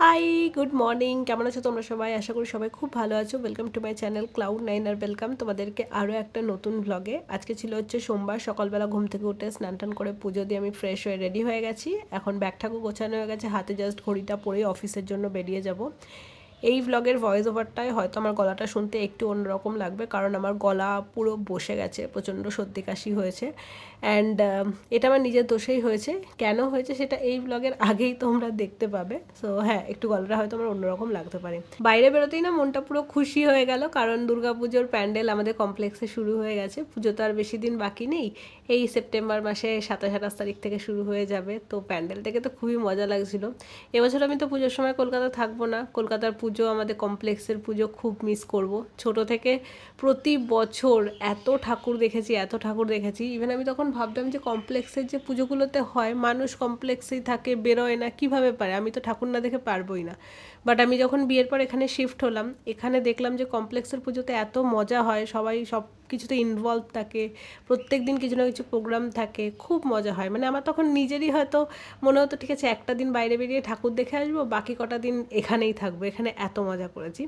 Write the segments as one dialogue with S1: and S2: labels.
S1: Hi good morning কেমন আছো তোমরা সবাই? আশা করি সবাই খুব ভালো আছো। Welcome to my channel cloud nine R welcome তোমাদেরকে আরও একটা নতুন ব্লগে আজকে ছিল হচ্ছে সোমবার, সকালবেলা ঘুম থেকে উঠে স্নান টান করে পুজো দিয়ে আমি ফ্রেশ হয়ে রেডি হয়ে গেছি। এখন ব্যাগ ঠাকুর গোছানো হয়ে গেছে, হাতে জাস্ট ঘড়িটা পরে অফিসের জন্য বেরিয়ে যাব। এই ভ্লগের ভয়েস ওভারটায় হয়তো আমার গলাটা শুনতে একটু অন্যরকম লাগবে, কারণ আমার গলা পুরো বসে গেছে, প্রচণ্ড সর্দি কাশি হয়েছে। অ্যান্ড এটা আমার নিজের দোষেই হয়েছে। কেন হয়েছে সেটা এই ব্লগের আগেই তোমরা দেখতে পাবে। সো হ্যাঁ একটু গলাটা হয়তো আমার অন্যরকম লাগতে পারে। বাইরে বেরোতেই না মনটা পুরো খুশি হয়ে গেল, কারণ দুর্গাপুজোর প্যান্ডেল আমাদের কমপ্লেক্সে শুরু হয়ে গেছে। পুজো তো আর বেশি দিন বাকি নেই। এই সেপ্টেম্বর মাসে সাতাশ, আঠাশ তারিখ থেকে শুরু হয়ে যাবে। তো প্যান্ডেল থেকে তো খুবই মজা লাগছিল। এবছর আমি তো পুজোর সময় কলকাতা থাকব না। কলকাতার পুজো আমাদের কমপ্লেক্সের পুজো খুব মিস করব। ছোট থেকে প্রতি বছর এত ঠাকুর দেখেছি, এত ঠাকুর দেখেছি। ইভেন আমি তখন ভাবতাম যে কমপ্লেক্সের যে পুজোগুলোতে হয়, মানুষ কমপ্লেক্সেই থাকে, বেরোয় না, কীভাবে পারে? আমি তো ঠাকুর না দেখে পারবোই না। বাট আমি যখন বিয়ের পর এখানে শিফট হলাম, এখানে দেখলাম যে কমপ্লেক্সের পুজোতে এত মজা হয়, সবাই সব কিছুতে ইনভলভ থাকে, প্রত্যেক দিন কিছু না কিছু প্রোগ্রাম থাকে, খুব মজা হয়। মানে আমার তখন নিজেরই হয়তো মনে হতো, ঠিক আছে, একটা দিন বাইরে বেরিয়ে ঠাকুর দেখে আসব, বাকি কটা দিন এখানেই থাকব। এখানে এত মজা করেছি।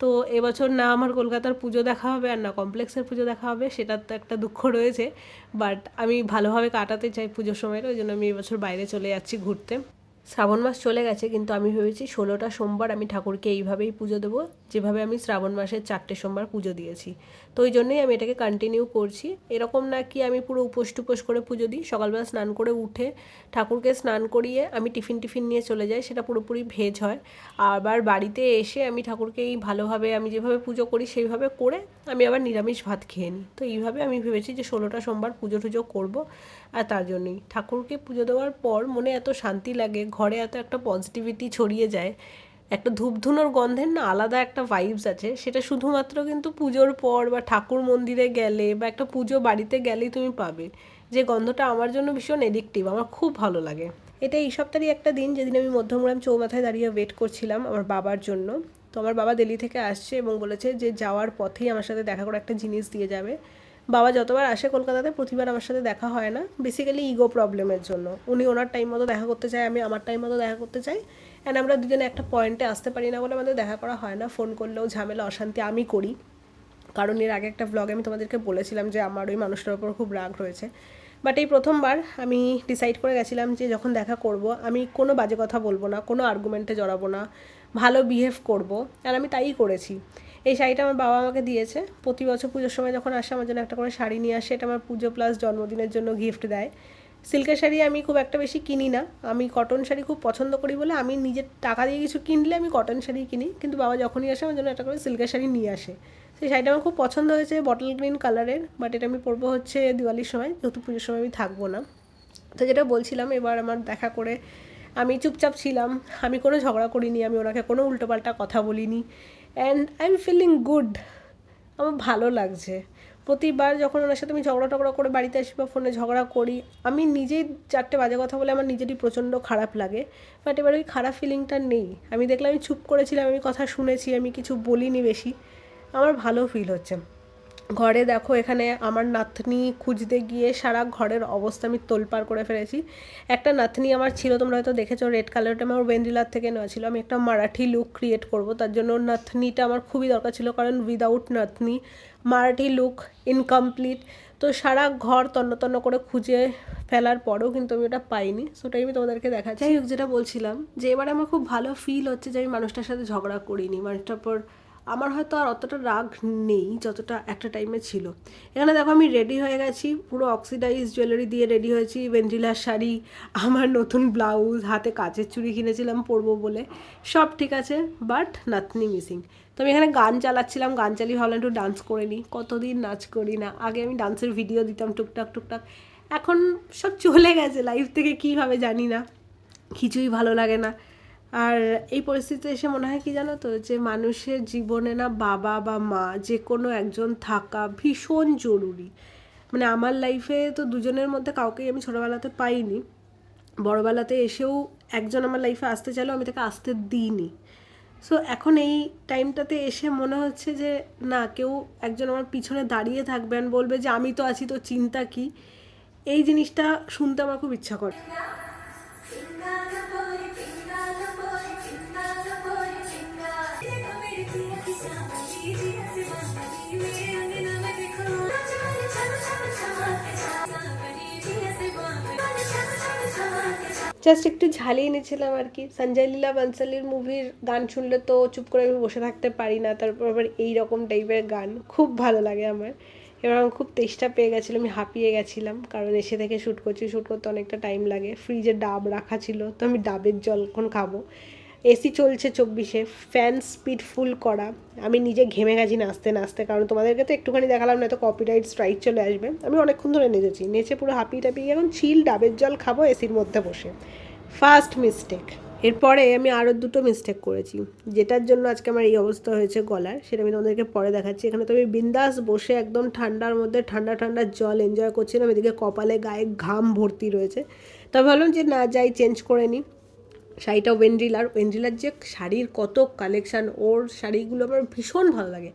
S1: তো এবছর না আমার কলকাতার পুজো দেখা হবে আর না কমপ্লেক্সের পুজো দেখা হবে সেটার তো একটা দুঃখ রয়েছে। বাট আমি ভালোভাবে কাটাতে চাই পুজোর সময়টা ওই জন্য আমি এবছর বাইরে চলে যাচ্ছি ঘুরতে। শ্রাবণ মাস চলে গেছে, কিন্তু আমি ভেবেছি ষোলোটা সোমবার আমি ঠাকুরকে এইভাবেই পুজো দেবো, যেভাবে আমি শ্রাবণ মাসের চারটে সোমবার পুজো দিয়েছি। তো ওই জন্যই আমি এটাকে কন্টিনিউ করছি। এরকম না কি আমি পুরো উপোস টুপোস করে পুজো দিই, সকালবেলা স্নান করে উঠে ঠাকুরকে স্নান করিয়ে আমি টিফিন টিফিন নিয়ে চলে যাই, সেটা পুরোপুরি ভেজ হয়। আবার বাড়িতে এসে আমি ঠাকুরকে এই ভালোভাবে আমি যেভাবে পুজো করি সেইভাবে করে আমি আবার নিরামিষ ভাত খেয়ে নিই। তো এইভাবে আমি ভেবেছি যে ষোলোটা সোমবার পুজো টুজো করব, আর তার জন্যই। ঠাকুরকে পুজো দেওয়ার পর মনে এত শান্তি লাগে ঘরে এত একটা পজিটিভিটি ছড়িয়ে যায়, একটা ধূপধুনোর গন্ধের না আলাদা একটা ভাইবস আছে। সেটা শুধুমাত্র কিন্তু পুজোর পর বা ঠাকুর মন্দিরে গেলে বা একটা পুজো বাড়িতে গেলেই তুমি পাবে। যে গন্ধটা আমার জন্য ভীষণ এডিকটিভ আমার খুব ভালো লাগে। এটা এই সপ্তাহেরই একটা দিন, যেদিন আমি মধ্যমগ্রাম চৌমাথায় দাঁড়িয়ে ওয়েট করছিলাম আমার বাবার জন্য। তো আমার বাবা দিল্লি থেকে আসছে এবং বলেছে যে যাওয়ার পথেই আমার সাথে দেখা করে একটা জিনিস দিয়ে যাবে। বাবা যতবার আসে কলকাতাতে, প্রতিবার আমার সাথে দেখা হয় না। বেসিক্যালি ইগো প্রবলেমের জন্য। উনি ওনার টাইম মতো দেখা করতে চায়, আমি আমার টাইম মতো দেখা করতে চাই। অ্যান্ড আমরা দুজনে একটা পয়েন্টে আসতে পারি না বলে আমাদের দেখা করা হয় না। ফোন করলেও ঝামেলা, অশান্তি আমি করি। কারণ এর আগে একটা ব্লগে আমি তোমাদেরকে বলেছিলাম যে আমার ওই মানুষটার ওপর খুব রাগ রয়েছে। বাট এই প্রথমবার আমি ডিসাইড করে গেছিলাম যে যখন দেখা করব, আমি কোনো বাজে কথা বলব না, কোনো আর্গুমেন্টে জড়াবো না। ভালো বিহেভ করব। আর আমি তাই করেছি। এই শাড়িটা আমার বাবা আমাকে দিয়েছে। প্রতি বছর পুজোর সময় যখন আসে, আমার জন্য একটা করে শাড়ি নিয়ে আসে। এটা আমার পুজো প্লাস জন্মদিনের জন্য গিফট দেয়। সিল্কের শাড়ি আমি খুব একটা বেশি কিনি না। আমি কটন শাড়ি খুব পছন্দ করি বলে আমি নিজের টাকা দিয়ে কিছু কিনলে আমি কটন শাড়ি কিনি। কিন্তু বাবা যখনই আসে, আমার জন্য একটা করে সিল্কের শাড়ি নিয়ে আসে। সেই শাড়িটা আমার খুব পছন্দ হয়েছে বটল গ্রিন কালারের বাট এটা আমি পরবো হচ্ছে দিওয়ালির সময়। যেহেতু পুজোর সময় আমি থাকব না। তো যেটা বলছিলাম, এবার আমার দেখা করে আমি চুপচাপ ছিলাম। আমি কোনো ঝগড়া করিনি, আমি ওনাকে কোনো উল্টোপাল্টা কথা বলিনি। And I am feeling good আমার ভালো লাগছে। প্রতিবার যখন ওনার সাথে আমি ঝগড়া টগড়া করে বাড়িতে আসি বা ফোনে ঝগড়া করি, আমি নিজেই চারটে বাজে কথা বলে আমার নিজেরই প্রচণ্ড খারাপ লাগে। বাট এবার ওই খারাপ ফিলিংটা নেই। আমি দেখলাম আমি চুপ করেছিলাম, আমি কথা শুনেছি, আমি কিছু বলিনি বেশি। আমার ভালো ফিল হচ্ছে। ঘরে দেখো এখানে আমার নাতনি খুঁজতে গিয়ে সারা ঘরের অবস্থা আমি তোলপাড় করে ফেলেছি। একটা নাতনি আমার ছিল, তোমরা হয়তো দেখেছ রেড কালারটা আমার ওয়েন্ডিলার থেকে নেওয়া ছিল। আমি একটা মারাঠি লুক ক্রিয়েট করব, তার জন্য নাতনিটা আমার খুবই দরকার ছিল, কারণ উইদাউট নাতনি মারাঠি লুক ইনকমপ্লিট তো সারা ঘর তন্ন তন্ন করে খুঁজে ফেলার পরেও কিন্তু আমি ওটা পাইনি। সেটাই আমি তোমাদেরকে দেখাচ্ছি। যাই হোক, যেটা বলছিলাম, যে এবারে আমার খুব ভালো ফিল হচ্ছে যে আমি মানুষটার সাথে ঝগড়া করিনি, মানুষটার পর আমার হয়তো আর অতটা রাগ নেই যতটা একটা টাইমে ছিল। এখানে দেখো আমি রেডি হয়ে গেছি, পুরো অক্সিডাইজ জুয়েলারি দিয়ে রেডি হয়েছি ভেন্টিলার শাড়ি, আমার নতুন ব্লাউজ হাতে কাচের চুড়ি কিনেছিলাম পরবো বলে। সব ঠিক আছে বাট নাতনি মিসিং তো আমি এখানে গান চালাচ্ছিলাম, গান চালিয়ে ভাবলাম একটু ডান্স করে নিই। কতদিন নাচ করি না? আগে আমি ডান্সের ভিডিও দিতাম, টুকটাক টুকটাক। এখন সব চলে গেছে লাইফ থেকে কীভাবে জানি না। কিছুই ভালো লাগে না। আর এই পরিস্থিতিতে এসে মনে হয় কি জানো তো, যে মানুষের জীবনে না বাবা বা মা যে কোনো একজন থাকা ভীষণ জরুরি। মানে আমার লাইফে তো দুজনের মধ্যে কাউকেই আমি ছোটোবেলাতে পাইনি। বড়োবেলাতে এসেও একজন আমার লাইফে আসতে চাইলেও আমি তাকে আসতে দিইনি। সো এখন এই টাইমটাতে এসে মনে হচ্ছে যে, না, কেউ একজন আমার পিছনে দাঁড়িয়ে থাকবেন বলবে যে, আমি তো আছি তো চিন্তা কি? এই জিনিসটা শুনতে আমার খুব ইচ্ছা করে। জাস্ট একটু ঝালিয়ে নিয়েছিলাম আর কি সঞ্জয় লীলা বানসালির মুভির গান শুনলে তো চুপ করে আমি বসে থাকতে পারি না, তারপর আবার এই রকম টাইপের গান। খুব ভালো লাগে আমার। এবার আমার খুব তেষ্টা পেয়ে গেছিল, আমি হাঁপিয়ে গেছিলাম, কারণ এসে থেকে শ্যুট করছি। শ্যুট করতে অনেকটা টাইম লাগে। ফ্রিজে ডাব রাখা ছিল, তো আমি ডাবের জল এখন খাব। এসি চলছে চব্বিশে ফ্যান স্পিড ফুল করা। আমি নিজে ঘেমে গেছি নাচতে নাচতে, কারণ তোমাদেরকে তো একটুখানি দেখালাম না তো কপিরাইট স্ট্রাইক চলে আসবে। আমি অনেকক্ষণ ধরে নেচেছি, নেচে পুরো হাঁপিয়ে টাপিয়ে এখন চিল ডাবের জল খাব এসির মধ্যে বসে। ফার্স্ট মিস্টেক এরপরে আমি আরও দুটো মিস্টেক করেছি, যেটার জন্য আজকে আমার এই অবস্থা হয়েছে গলার, সেটা আমি তোমাদেরকে পরে দেখাচ্ছি। এখানে তো আমি বিন্দাস বসে একদম ঠান্ডার মধ্যে ঠান্ডা ঠান্ডা জল এনজয় করছিলাম, এদিকে কপালে গায়ে ঘাম ভর্তি রয়েছে। তবে ভাবলাম যে না, যাই চেঞ্জ করে নিই শাড়িটা ওয়েন্ড্রিলার ওয়েন্ড্রিলার যে শাড়ির কত কালেকশান ওর শাড়িগুলো আমার ভীষণ ভালো লাগে।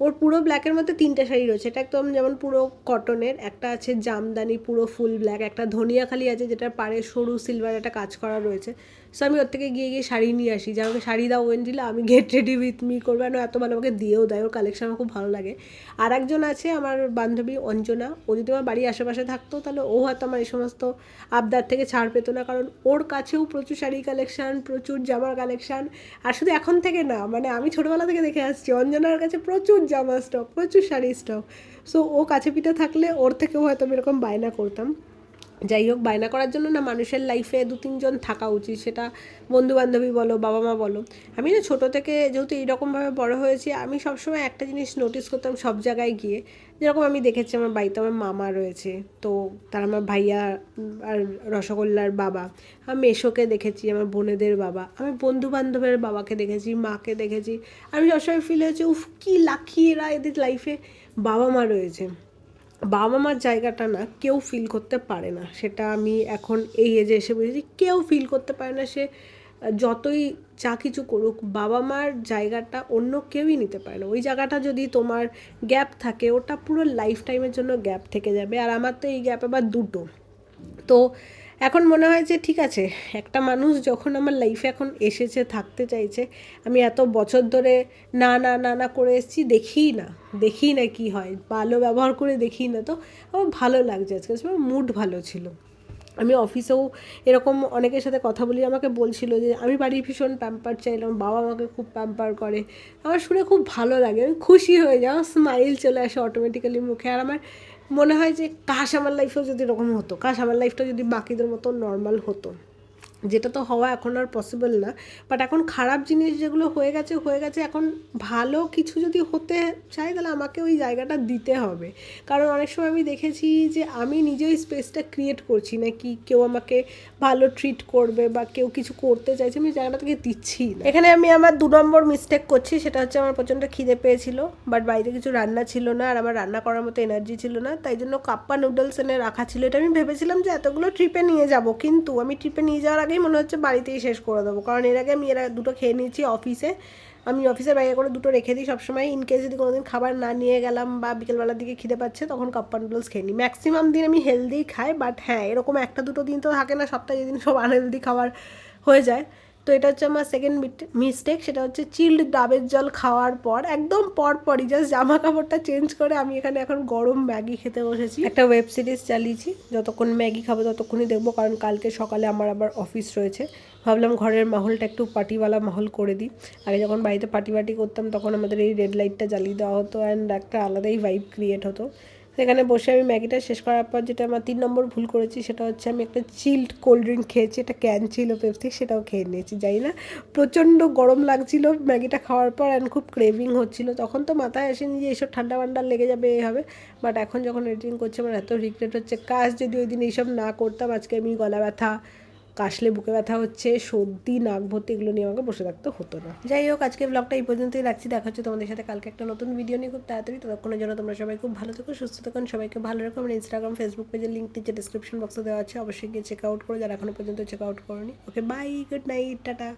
S1: ওর পুরো ব্ল্যাকের মধ্যে তিনটে শাড়ি রয়েছে। এটা একদম যেমন পুরো কটনের একটা আছে জামদানি, পুরো ফুল ব্ল্যাক একটা ধনিয়াখালি আছে যেটার পাড়ে সরু সিলভার একটা কাজ করা রয়েছে। সো আমি ওর থেকে গিয়ে গিয়ে শাড়ি নিয়ে আসি। যে আমাকে শাড়ি দাও ওয়েন্ড্রিলা আমি গেট রেডি উইথ মি করব। আর এত ভালো আমাকে দিয়েও দেয়। ওর কালেকশন আমার খুব ভালো লাগে। আর একজন আছে আমার বান্ধবী অঞ্জনা। ও যদি আমার বাড়ির আশেপাশে থাকতো, তাহলে ও হয়তো আমার এই সমস্ত আবদার থেকে ছাড় পেতো না। কারণ ওর কাছেও প্রচুর শাড়ি কালেকশান প্রচুর জামার কালেকশান আর শুধু এখন থেকে না মানে আমি ছোটোবেলা থেকে দেখে আসছি, অঞ্জনার কাছে প্রচুর জামা স্টক প্রচুর শাড়ি স্টক সো ও কাছে পিঠে থাকলে ওর থেকেও হয়তো আমি এরকম বায়না করতাম। যাই হোক, বায়না করার জন্য না মানুষের লাইফে দু তিনজন থাকা উচিত, সেটা বন্ধু বান্ধবী বলো বাবা মা বলো। আমি না ছোটো থেকে যেহেতু এইরকমভাবে বড় হয়েছি, আমি সবসময় একটা জিনিস নোটিস করতাম সব জায়গায় গিয়ে। যেরকম আমি দেখেছি আমার বাড়িতে আমার মামা রয়েছে, তো তার আমার ভাইয়া আর রসগোল্লার বাবা আমি মেশোকে দেখেছি, আমার বোনেদের বাবা, আমি বন্ধু বান্ধবের বাবাকে দেখেছি, মাকে দেখেছি। আমি সবসময় ফিল হয়েছে, উফ, কী লাকি এরা এদের লাইফে বাবা মা রয়েছে। বাবা মার জায়গাটা না কেউ ফিল করতে পারে না। সেটা আমি এখন এই এজে এসে বুঝেছি, কেউ ফিল করতে পারে না সে যতই যা কিছু করুক বাবা মার জায়গাটা অন্য কেউই নিতে পারে না। ওই জায়গাটা যদি তোমার গ্যাপ থাকে, ওটা পুরো লাইফ টাইমের জন্য গ্যাপ থেকে যাবে। আর আমার তো এই গ্যাপ আবার দুটো। তো এখন মনে হয় যে ঠিক আছে, একটা মানুষ যখন আমার লাইফে এখন এসেছে, থাকতে চাইছে, আমি এত বছর ধরে না না না না করে এসেছি দেখি না দেখি না কি হয়, ভালো ব্যবহার করে দেখি না তো, আমার ভালো লাগছে আজকে আমার মুড ভালো ছিল। আমি অফিসেও এরকম অনেকের সাথে কথা বলি, আমাকে বলছিল যে, আমি বাড়ির ভীষণ প্যাম্পার চাইলাম, বাবা আমাকে খুব প্যাম্পার করে। আমার শুনে খুব ভালো লাগে, আমি খুশি হয়ে যাও স্মাইল চলে আসে অটোমেটিক্যালি মুখে, আর আমার মনে হয় যে কাশ আমার লাইফেও যদি এরকম হতো, কাশ আমার লাইফটা যদি বাকিদের মতো নর্মাল হতো। যেটা তো হওয়া এখন আর পসিবল না বাট এখন খারাপ জিনিস যেগুলো হয়ে গেছে হয়ে গেছে, এখন ভালো কিছু যদি হতে চাই তাহলে আমাকে ওই জায়গাটা দিতে হবে। কারণ অনেক সময় আমি দেখেছি যে আমি নিজেই স্পেসটা ক্রিয়েট করছি না কি কেউ আমাকে ভালো ট্রিট করবে বা কেউ কিছু করতে চাইছে, আমি জায়গাটা থেকে দিচ্ছি না। এখানে আমি আমার দু নম্বর মিস্টেক করছি, সেটা হচ্ছে আমার প্রচণ্ড খিদে পেয়েছিল বাট বাড়িতে কিছু রান্না ছিল না, আর আমার রান্না করার মতো এনার্জি ছিল না, তাই জন্য কাপ্পা নুডলস এনে রাখা ছিল। এটা আমি ভেবেছিলাম যে এতগুলো ট্রিপে নিয়ে যাব, কিন্তু আমি ট্রিপে নিয়ে যাওয়ার আগেই মনে হচ্ছে বাড়িতেই শেষ করে দেবো। কারণ এর আগে আমি এরা দুটো খেয়ে নিয়েছি অফিসে। আমি অফিসের বাইরে করে দুটো রেখে দিই সবসময়। ইন কেস যদি কোনোদিন খাবার না নিয়ে গেলাম বা বিকেলবেলার দিকে খিদে পাচ্ছে, তখন কাপ নুডলস খেয়ে নিই। ম্যাক্সিমাম দিন আমি হেলদি খাই বাট হ্যাঁ এরকম একটা দুটো দিন তো থাকে না, সপ্তাহে যেদিন সব আনহেলদি খাবার হয়ে যায়। তো এটা হচ্ছে আমার সেকেন্ড মিস্টেক সেটা হচ্ছে চিল্ড ডাবের জল খাওয়ার পর একদম পর পরই জাস্ট জামা কাপড়টা চেঞ্জ করে আমি এখানে এখন গরম ম্যাগি খেতে বসেছি। একটা ওয়েব সিরিজ চালিয়েছি, যতক্ষণ ম্যাগি খাব ততক্ষণই দেখব, কারণ কালকে সকালে আমার আবার অফিস রয়েছে। ভাবলাম ঘরের মাহলটা একটু পার্টিওয়ালা মাহল করে দিই। আগে যখন বাড়িতে পার্টি পার্টি করতাম, তখন আমাদের এই রেড লাইটটা জ্বালিয়ে দেওয়া হতো অ্যান্ড একটা আলাদাই ভাইব ক্রিয়েট হতো। সেখানে বসে আমি ম্যাগিটা শেষ করার পর যেটা আমার তিন নম্বর ভুল করেছি, সেটা হচ্ছে আমি একটা চিল্ড কোল্ড ড্রিঙ্ক খেয়েছি এটা ক্যান ছিল পেপসি সেটাও খেয়ে নিয়েছি, যাই না। প্রচণ্ড গরম লাগছিল ম্যাগিটা খাওয়ার পর অ্যান্ড খুব ক্রেভিং হচ্ছিল। তখন তো মাথায় আসেনি যে এইসব ঠান্ডা ঠান্ডা লেগে যাবে এই হবে বাট এখন যখন এডিটিং করছি, আমার এত রিগ্রেট হচ্ছে। কাজ যদি ওই দিন এইসব না করতাম, আজকে আমি গলা ব্যথা কাশলে বুকে ব্যথা হচ্ছে, সর্দি, নাক ভর্তি, এগুলো নিয়ে আমাকে বসে থাকতে হতো না। যাই হোক আজকে ব্লগটা এই পর্যন্তই রাখছি। দেখা হচ্ছে তোমাদের সাথে কালকে একটা নতুন ভিডিও নিয়ে খুব তাড়াতাড়ি। ততক্ষণের জন্য তোমরা সবাই খুব ভালো থেকো, সুস্থ থাকুন সবাইকে ভালো রাখো। আমার ইনস্টাগ্রাম ফেসবুক পেজের লিঙ্ক নিচে ডিসক্রিপশন বক্সে দেওয়া আছে, অবশ্যই গিয়ে চেক আউট করো যারা এখনও পর্যন্ত চেক আউট করোনি। Okay bye good night tata.